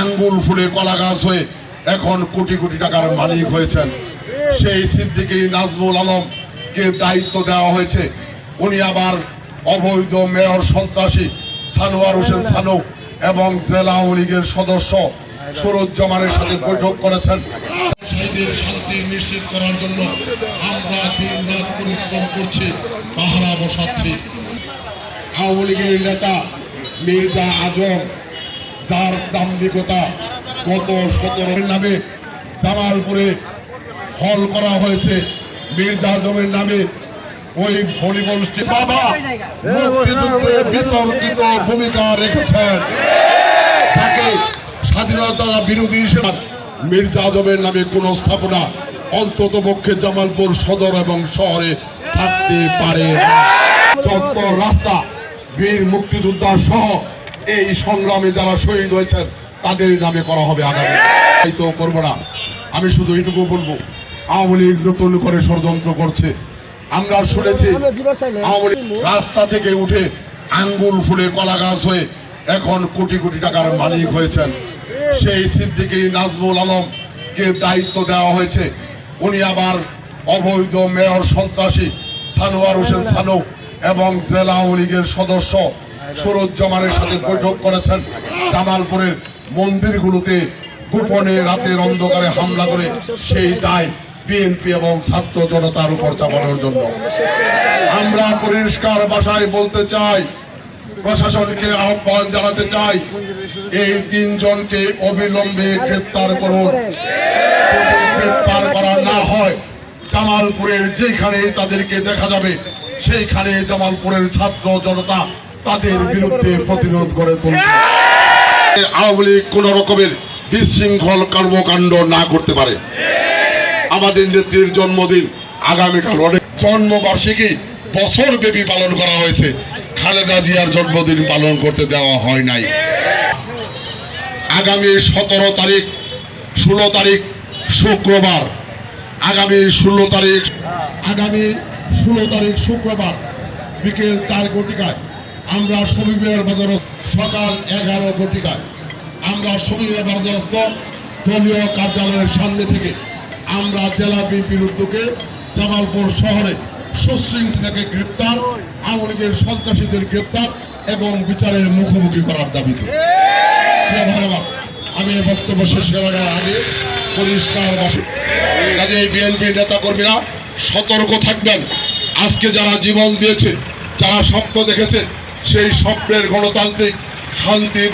আঙ্গুল ফুলে কলা গাছ হয়ে এখন কোটি কোটি টাকার মালিক হয়েছেন। সেই সিদ্দিকী নাজমুল আলমকে দায়িত্ব দেওয়া হয়েছে। উনি আবার অবৈধ মেয়র সন্ত্রাসী সানোয়ার হোসেন সানু এবং জেলা আওয়ামী লীগের সদস্য সুরজ্জামানের সাথে বৈঠক করেছেন। শান্তি নিশ্চিত করার জন্য আমরা দিন পরিশ্রম করছি, পাহারা বসাচ্ছি। আওয়ামী লীগের নেতা মির্জা আজম যার দাম্ভিকতা গত সতেরোর নামে জামালপুরে হল করা হয়েছে মির্জা আজমের নামে ওই ভলিবল স্টে- বাবা মুক্তিযুদ্ধে বিতর্কিত ভূমিকা রেখেছেন তাকে স্বাধীনতা বিরোধী হিসেবে মির্জা আজমের নামে কোন স্থাপনা অন্তত পক্ষে জামালপুর সদর এবং শহরে থাকতে পারে। চত্বর রাস্তা বীর মুক্তিযোদ্ধা সহ এই সংগ্রামে যারা শহীদ হয়েছেন, তাদের নামে করা হবে আগামী। তো করব না। আমি শুধু এইটুকু বলব, আওয়ামী লীগ নতুন করে ষড়যন্ত্র করছে। আমরা শুনেছি, আওয়ামী রাস্তা থেকে উঠে আঙ্গুল ফুলে কলা গাছ হয়ে এখন কোটি কোটি টাকার মালিক হয়েছেন। সেই সিদ্দিকী নাজমুল আলমকে দায়িত্ব দেওয়া হয়েছে। উনি আবার অবৈধ মেয়র সন্ত্রাসী সানোয়ার হোসেন সানু এবং জেলা আওয়ামী লীগের সদস্য। সুরজ্জামানের সাথে বৈঠক করেছেন। জামালপুরের মন্দিরগুলোতে গোপনে রাতের অন্ধকারে হামলা করে সেই দায় বিএনপি এবং ছাত্র জনতার উপর চাপানোর জন্য। আমরা পরিষ্কার ভাষায় বলতে চাই, প্রশাসনকে আহ্বান জানাতে চাই, এই তিনজনকে অবিলম্বে গ্রেপ্তার করুন। গ্রেপ্তার করা না হয়, জামালপুরের যেখানে তাদেরকে দেখা যাবে, সেইখানে জামালপুরের ছাত্র জনতা তাদের বিরুদ্ধে প্রতিরোধ করে তুলবে আওয়ামী লীগ কোন রকমের বিশৃঙ্খল কর্মকাণ্ড না করতে পারে। আমাদের নেত্রীর জন্মদিন আগামীকাল অনেক জন্মবার্ষিকী বছর ব্যাপী পালন করা হয়েছে। খালেদা জিয়ার জন্মদিন পালন করতে দেওয়া হয় নাই। আগামী সতেরো তারিখ, ষোলো তারিখ শুক্রবার। আগামী ষোলো তারিখ, আগামী ষোলো তারিখ শুক্রবার বিকেল চার ঘটিকায় আমরা শনিবার বাজার সকাল এগারো ঘটিকায়, আমরা শনিবার বাজারস্থ দলীয় কার্যালয়ের সামনে থেকে আমরা জেলা বিএনপির উদ্যোগে জামালপুর শহরে সুশৃঙ্খল থেকে গ্রেপ্তার, আওয়ামী লীগের সন্ত্রাসীদের গ্রেপ্তার এবং বিচারের মুখোমুখি করার দাবিতে। আমি বক্তব্য শেষ করার আগে পরিষ্কার বাসী কাজে এই বিএনপি নেতা কর্মীরা সতর্ক থাকবেন। আজকে যারা জীবন দিয়েছে, যারা স্বপ্ন দেখেছে সেই স্বপ্নের গণতান্ত্রিক শান্তি